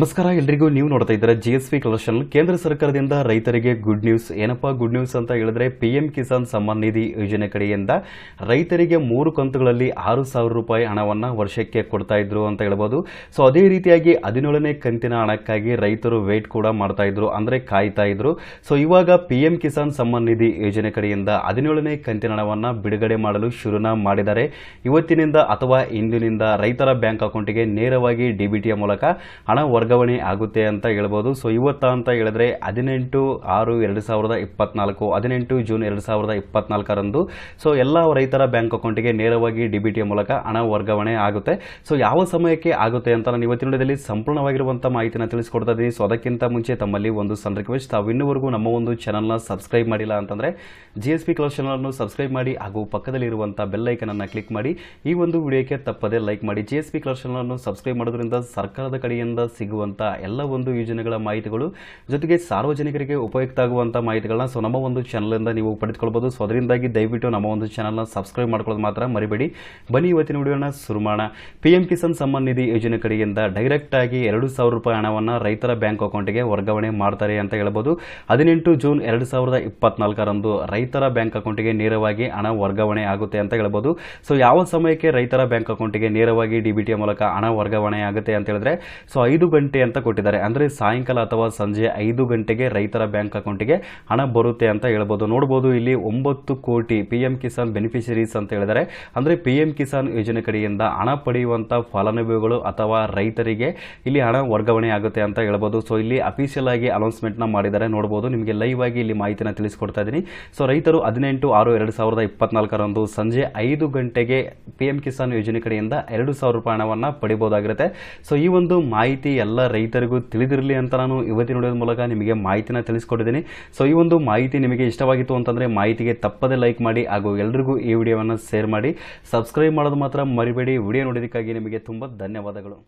ನಮಸ್ಕಾರ, ಎಲ್ರಿಗೂ ನೀವು ನೋಡ್ತಾ ಇದ್ದೀರಾ ಜಿ ಎಸ್ ಕಲೆಕ್ಷನ್ ಕೇಂದ್ರ ಸರ್ಕಾರದಿಂದ ರೈತರಿಗೆ ಗುಡ್ ನ್ಯೂಸ್ ಏನಪ್ಪ ಗುಡ್ ನ್ಯೂಸ್ ಅಂತ ಹೇಳಿದ್ರೆ ಪಿ ಎಂ ಕಿಸಾನ್ ಸಮ್ಮಾನ್ ನಿಧಿ ಯೋಜನೆ ಕಡೆಯಿಂದ ರೈತರಿಗೆ ಮೂರು ಕಂತುಗಳಲ್ಲಿ ಆರು ಸಾವಿರ ರೂಪಾಯಿ ಹಣವನ್ನು ವರ್ಷಕ್ಕೆ ಕೊಡ್ತಾ ಇದ್ರು ಅಂತ ಹೇಳ್ಬೋದು. ಸೊ ಅದೇ ರೀತಿಯಾಗಿ ಹದಿನೇಳನೇ ಕಂತಿನ ಹಣಕ್ಕಾಗಿ ರೈತರು ವೇಟ್ ಕೂಡ ಮಾಡ್ತಾ ಇದ್ರು, ಅಂದ್ರೆ ಕಾಯ್ತಾ ಇದ್ರು. ಸೊ ಇವಾಗ ಪಿ ಎಂ ಕಿಸಾನ್ ಸಮ್ಮಾನ್ ನಿಧಿ ಯೋಜನೆ ಕಡೆಯಿಂದ ಹದಿನೇಳನೇ ಕಂತಿನ ಹಣವನ್ನು ಬಿಡುಗಡೆ ಮಾಡಲು ಶುರುನ ಮಾಡಿದ್ದಾರೆ. ಇವತ್ತಿನಿಂದ ಅಥವಾ ಇಂದಿನಿಂದ ರೈತರ ಬ್ಯಾಂಕ್ ಅಕೌಂಟಿಗೆ ನೇರವಾಗಿ ಡಿಬಿಟಿಯ ಮೂಲಕ ಹಣ ವರ್ಗಾವಣೆ ಆಗುತ್ತೆ ಅಂತ ಹೇಳ್ಬೋದು. ಸೊ ಇವತ್ತ ಅಂತ ಹೇಳಿದ್ರೆ ಹದಿನೆಂಟು ಆರು ಎರಡು ಸಾವಿರದ ಇಪ್ಪತ್ನಾಲ್ಕು, ಹದಿನೆಂಟು ಜೂನ್ ಎರಡು ಸಾವಿರದ ಇಪ್ಪತ್ನಾಲ್ಕರಂದು. ಸೊ ಎಲ್ಲ ರೈತರ ಬ್ಯಾಂಕ್ ಅಕೌಂಟಿಗೆ ನೇರವಾಗಿ ಡಿಬಿಟಿಯ ಮೂಲಕ ಹಣ ವರ್ಗಾವಣೆ ಆಗುತ್ತೆ. ಸೊ ಯಾವ ಸಮಯಕ್ಕೆ ಆಗುತ್ತೆ ಅಂತ ನಾನು ಇವತ್ತಿನ ವಿಡಿಯೋದಲ್ಲಿ ಸಂಪೂರ್ಣವಾಗಿರುವಂಥ ಮಾಹಿತಿನ ತಿಳಿಸ್ಕೊಡ್ತಾ ಇದ್ದೀನಿ. ಸೊ ಅದಕ್ಕಿಂತ ಮುಂಚೆ ತಮ್ಮಲ್ಲಿ ಒಂದು ಸಣ್ಣ ರಿಕ್ವೆಸ್ಟ್ ತಾವು ಇನ್ನೂವರೆಗೂ ನಮ್ಮ ಒಂದು ಚಾನಲ್ನ ಸಬ್ಸ್ಕ್ರೈಬ್ ಮಾಡಿಲ್ಲ ಅಂತಂದ್ರೆ ಜಿ ಎಸ್ ಪಿ ಚಾನಲ್ನ ಸಬ್ಸ್ಕ್ರೈಬ್ ಮಾಡಿ ಹಾಗೂ ಪಕ್ಕದಲ್ಲಿರುವಂಥ ಬೆಲ್ ಅನ್ನು ಕ್ಲಿಕ್ ಮಾಡಿ ಈ ಒಂದು ವಿಡಿಯೋಕ್ಕೆ ತಪ್ಪದೇ ಲೈಕ್ ಮಾಡಿ. ಜಿ ಎಸ್ ಪಿ ಚಾನಲ್ನ ಸಬ್ಸ್ಕ್ರೈಬ್ ಮಾಡೋದ್ರಿಂದ ಸರ್ಕಾರದ ಕಡೆಯಿಂದ ಸಿಗುವಂಥ ಎಲ್ಲ ಒಂದು ಯೋಜನೆಗಳ ಮಾಹಿತಿಗಳು. ಜೊತೆಗೆ ಸಾರ್ವಜನಿಕರಿಗೆ ಉಪಯುಕ್ತ ಆಗುವಂಥ ಮಾಹಿತಿಗಳನ್ನ ಸೊ ನಮ್ಮ ಒಂದು ಚಾನಲಿಂದ ನೀವು ಪಡೆದುಕೊಳ್ಬೋದು ಸೊ ಅದರಿಂದಾಗಿ ದಯವಿಟ್ಟು ನಮ್ಮ ಒಂದು ಚಾನಲ್ನ ಸಬ್ಸ್ಕ್ರೈಬ್ ಮಾಡ್ಕೊಳ್ಳೋದು ಮಾತ್ರ ಮರಿಬೇಡಿ. ಬನ್ನಿ ಇವತ್ತಿನ ವಿಡಿಯೋನ ಶುರು ಮಾಡೋಣ. ಪಿ ಎಂ ಕಿಸಾನ್ ಸಮ್ಮಾನ್ ನಿಧಿ ಯೋಜನೆ ಕಡೆಯಿಂದ ಡೈರೆಕ್ಟ್ ಆಗಿ ಎರಡು ಸಾವಿರ ರೂಪಾಯಿ ಹಣವನ್ನು ರೈತರ ಬ್ಯಾಂಕ್ ಅಕೌಂಟಿಗೆ ವರ್ಗಾವಣೆ ಮಾಡ್ತಾರೆ ಅಂತ ಹೇಳ್ಬೋದು. ಹದಿನೆಂಟು ಜೂನ್ ಎರಡು ಸಾವಿರದ ಇಪ್ಪತ್ನಾಲ್ಕರಂದು ರೈತರ ಬ್ಯಾಂಕ್ ಅಕೌಂಟಿಗೆ ನೇರವಾಗಿ ಹಣ ವರ್ಗಾವಣೆ ಆಗುತ್ತೆ ಅಂತ ಹೇಳ್ಬೋದು. ಸೊ ಯಾವ ಸಮಯಕ್ಕೆ ರೈತರ ಬ್ಯಾಂಕ್ ಅಕೌಂಟಿಗೆ ನೇರವಾಗಿ ಡಿಬಿಟಿಯ ಮೂಲಕ ಹಣ ವರ್ಗಾವಣೆ ಆಗುತ್ತೆ ಅಂತ ಹೇಳಿದ್ರೆ, ಸೊ ಐದು ಗಂಟೆ ಅಂತ ಕೊಟ್ಟಿದ್ದಾರೆ. ಅಂದರೆ ಸಾಯಂಕಾಲ ಅಥವಾ ಸಂಜೆ ಐದು ಗಂಟೆಗೆ ರೈತರ ಬ್ಯಾಂಕ್ ಅಕೌಂಟಿಗೆ ಹಣ ಬರುತ್ತೆ ಅಂತ ಹೇಳ್ಬೋದು. ನೋಡ್ಬೋದು, ಇಲ್ಲಿ ಒಂಬತ್ತು ಕೋಟಿ ಪಿ ಕಿಸಾನ್ ಬೆನಿಫಿಷರೀಸ್ ಅಂತ ಹೇಳಿದ್ದಾರೆ. ಅಂದರೆ ಪಿ ಎಂ ಕಿಸಾನ್ ಯೋಜನೆ ಕಡೆಯಿಂದ ಹಣ ಪಡೆಯುವಂಥ ಫಲಾನುಭವಿಗಳು ಅಥವಾ ರೈತರಿಗೆ ಇಲ್ಲಿ ಹಣ ವರ್ಗಾವಣೆ ಆಗುತ್ತೆ ಅಂತ ಹೇಳ್ಬೋದು. ಸೊ ಇಲ್ಲಿ ಅಫಿಷಿಯಲ್ ಆಗಿ ಅನೌನ್ಸ್ಮೆಂಟ್ನ ಮಾಡಿದ್ದಾರೆ. ನೋಡ್ಬೋದು, ನಿಮಗೆ ಲೈವ್ ಆಗಿ ಇಲ್ಲಿ ಮಾಹಿತಿನ ತಿಳಿಸ್ಕೊಡ್ತಾ ಇದ್ದೀನಿ. ಸೊ ರೈತರು ಹದಿನೆಂಟು ಆರು ಎರಡು ಸಾವಿರದ ಇಪ್ಪತ್ನಾಲ್ಕರಂದು ಸಂಜೆ ಐದು ಗಂಟೆಗೆ ಪಿ ಎಂ ಕಿಸಾನ್ ಯೋಜನೆ ಕಡೆಯಿಂದ ಎರಡು ಸಾವಿರ ರೂಪಾಯಿ ಹಣವನ್ನು ಪಡಿಬೋದಾಗಿರುತ್ತೆ. ಸೊ ಈ ಒಂದು ಮಾಹಿತಿ ಎಲ್ಲ ರೈತರಿಗೂ ತಿಳಿದಿರಲಿ ಅಂತ ನಾನು ಇವತ್ತಿನ ವಿಡಿಯೋದ ಮೂಲಕ ನಿಮಗೆ ಮಾಹಿತಿನ ತಿಳಿಸ್ಕೊಟ್ಟಿದ್ದೀನಿ. ಸೊ ಈ ಒಂದು ಮಾಹಿತಿ ನಿಮಗೆ ಇಷ್ಟವಾಗಿತ್ತು ಅಂತಂದರೆ ಮಾಹಿತಿಗೆ ತಪ್ಪದೆ ಲೈಕ್ ಮಾಡಿ ಹಾಗೂ ಎಲ್ರಿಗೂ ಈ ವಿಡಿಯೋವನ್ನು ಶೇರ್ ಮಾಡಿ. ಸಬ್ಸ್ಕ್ರೈಬ್ ಮಾಡೋದು ಮಾತ್ರ ಮರಿಬೇಡಿ. ವಿಡಿಯೋ ನೋಡೋದಕ್ಕಾಗಿ ನಿಮಗೆ ತುಂಬ ಧನ್ಯವಾದಗಳು.